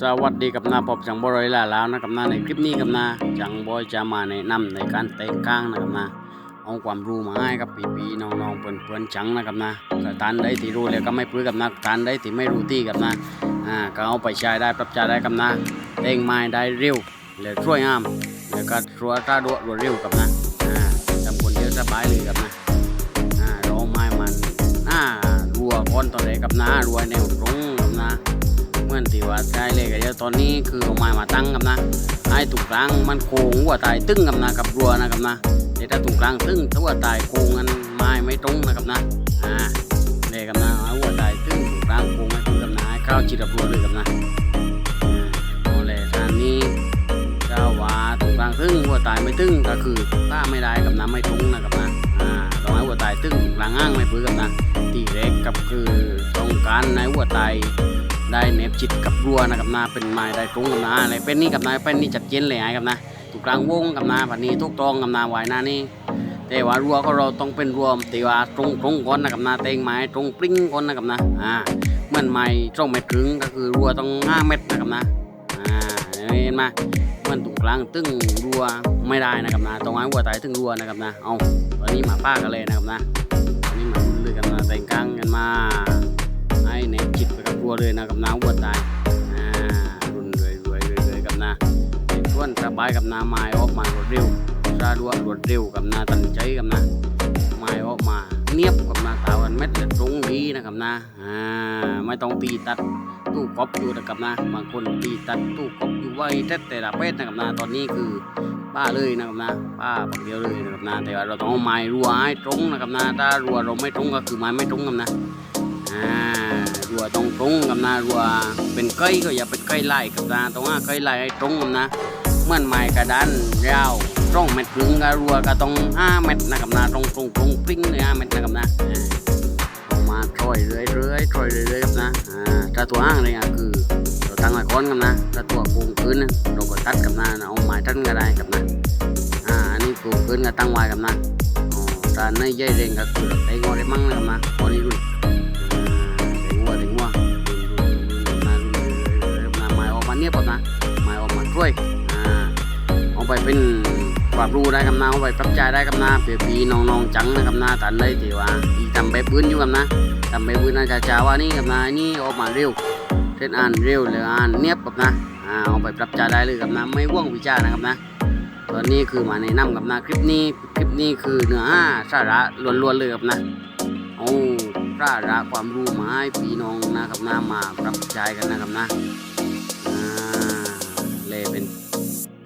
สวัสดีกับนาพบจังบอยล่าแล้วนะครับนาในคลิปนี้กับนาจังบอยจะมาแนะนำในการเตะก้างนะครับนาเอาความรู้มาให้กับปีๆน้องๆเพื่อนๆจังนะครับนะก็ทานได้ที่รู้แล้วก็ไม่ปลื้กับนาทานได้ที่ไม่รู้ที่กับนาอ่าก็เอาไปใช้ได้ปรับใช้ได้กับนาเต้งไม้ได้เร็วและช่วยงามแล้วก็รัวตาดวรวดเร็วกับนาอ่าจำคนเดียวสบายเลยกับนาอ่าเราเอาไม้มันอ่ารัวก้อนตอนแรกกับนารัวแนวตรงกับนา นที่ว่าใช้เลยก็เดี๋ยวตอนนี้คือเอาไม้มาตั้งกับนะไอ้ตรงกลางมันโค้งหัวตายตึ้งกับนะกับรัวนะครับนะแต่ถ้าตรงกลางตึ้งหัวตายโค้งกันไม้ไม่ตรงนะครับนะอ่าเลยกับนะเอาหัวตายตึ้งตรงกลางโค้งไม่ตรงกับนะให้เข้าจิตกับรัวเลยกับนะอ่าเอาเลยทางนี้เจ้าว่าตรงกลางตึ้งหัวตายไม่ตึ้งก็คือถ้าไม่ได้กับนะไม่ตรงนะครับนะอ่าต้องให้หัวตายตึ้งกลางอ้างไม่พื้นกับนะตีเล็กกับคือตรงการในหัวตาย ได้เน็บจิตกับรัวนะครับนาเป็นไม้ได้ตรงกับนาอะไรเป็นนี่กับนาเป็นนี่จัดเจนเลยไอ้กับนาถูกกลางวงกับนาผันนี้ทุกตรงกับนาไว้หน้านี่แต่ว่ารัวก็เราต้องเป็นรัวตีว่าตรงตรงก่อนนะครับนาเตงไม้ตรงปริ้งก่อนนะครับนะอ่าเหมือนไม้ตรงเม็ดครึ่งก็คือรัวต้องห้าเม็ดนะครับนะอ่าเห็นไหมเหมันตรงกลางตึ้งรัวไม่ได้นะครับนะต้องให้วัวตายตึ้งรัวนะครับนะเอาตอนนี้มาป้ากันเลยนะครับนะตอนนี้มาลุ้นเลยกันนะแต่งกลางกันมาให้เน็ตจิตไป กัวเลยนะกับน้ำวัวตายอ่ารุนรวยรวยรวยรวยกับน้าเป็นส่วนสบายกับน้าไม้ออกมารวดเร็วซาดัวรวดเร็วกับน้าตันใจกับน้าไม้ออกมาเนียบกับน้าตาวันเม็ดตรงดีนะครับน้าอ่าไม่ต้องตีตัดตู้กอบอยู่นะครับนะบางคนตีตัดตู้กอบอยู่ไว้แต่แต่ละเพศนะครับนะตอนนี้คือป้าเลยนะครับนะป้าปักเดียวเลยนะครับนะแต่ว่าเราต้องเอาไม้รัวให้ตรงนะครับนะถ้ารัวเราไม่ตรงก็คือไม้ไม่ตรงกับนะอ่า รัวตรงตรงกับนารัวเป็นไก่ก็อย่าเป็นไก่ไล่กับนาต้องว่าไก่ไล่ให้ตรงกับนะเมื่อนไม้กระดานยาวตรงเม็ดครึ่งกับรัวก็ต้องห้าเม็ดนะครับนาตรงตรงตรงปิ้งเลยห้าเม็ดนะครับนะอ่าลงมาถอยเรื่อยเรื่อยถอยเรื่อยๆครับนะอ่าถ้าตัวห้างเลยอะคือเราตั้งไว้ก้อนกับนะถ้าตัวโกงพื้นนะเราก็ตัดกับนาเอาไม้ตัดก็ได้กับนะอ่าอันนี้โกงพื้นก็ตั้งไว้กับนะอ๋อถ้าในใหญ่เร่งก็คือไอ้งอได้มั่งนะ ไปเป็นปรับรู้ได้กำนาเอาไปปรับใจได้กำนาเปียปีน้องๆจังนะกำนาตันได้ทีว่าอีทำแบบปืนอยู่กำนาทำแบบปืนนาจะจ้าว่านี่กำนานี่ออกมาเร็วเส้นอ่านเร็วเลยอ่านเนียบกับนะอ่าเอาไปปรับใจได้เลยกับนะไม่ว่องวิจารณ์นะครับนะตอนนี้คือมาในะนำกับนะคลิปนี้คลิปนี้คือเนื้อสาระล้วนๆเลยครับนะโอ้ร่าระความรู้มาให้พี่น้องนะครับนะมาปรับใช้กันนะครับนะอ่าเลยเป็น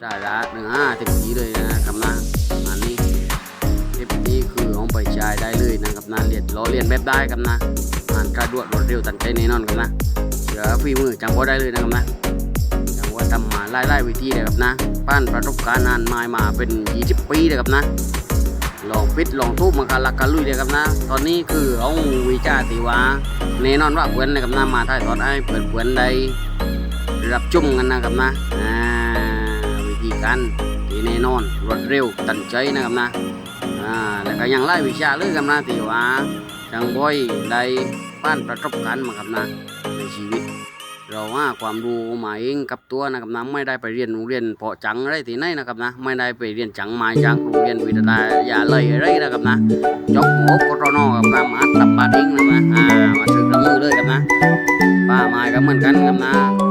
ร่าระหนึ่งห้าเต็มที่เลยนะครับนะอันนี้เทปนี้คือเอาไปใช้ได้เลยนะครับนะเรียนล้อเรียนแบบได้ครับนะอ่านกระดวดรวดเร็วตันใจแน่นอนครับนะเสือฝีมือจังหวะได้เลยนะครับนะจังหวะทำมาไล่ไล่วิธีเลยครับนะป้านประสบการณ์นานไม้มาเป็น 20 ปีเลยครับนะลองปิดลองทุบมากันลักกันลุยเดียวกับนะ ตอนนี้คือเอาวิจาติวาแน่นอนว่าเพื่อนนะครับนะมาถ่ายทอดให้เพื่อนเพื่อนๆได้รับจุ่มกันนะครับนะ การที่แน่นอนรวดเร็วตันใจนะครับนะอ่าแล้วก็ยังไล่วิชาเลยครับนะที่ว่าจังบ่อยได้ผ่านประสบการณ์มาครับนะในชีวิต เราว่าความรู้มาเองกับตัวนะครับนะไม่ได้ไปเรียนโรงเรียนเพาะจังอะไรที่ไหนนะครับนะไม่ได้ไปเรียนจังมาจากโรงเรียนวิทยาอย่าเลยอะไรนะครับนะจบหกกรนอกับนะมาตับปาดิ้งนะครับนะอ่ามาถือกระมือเลยครับนะป้าไม้ก็เหมือนกันครับนะ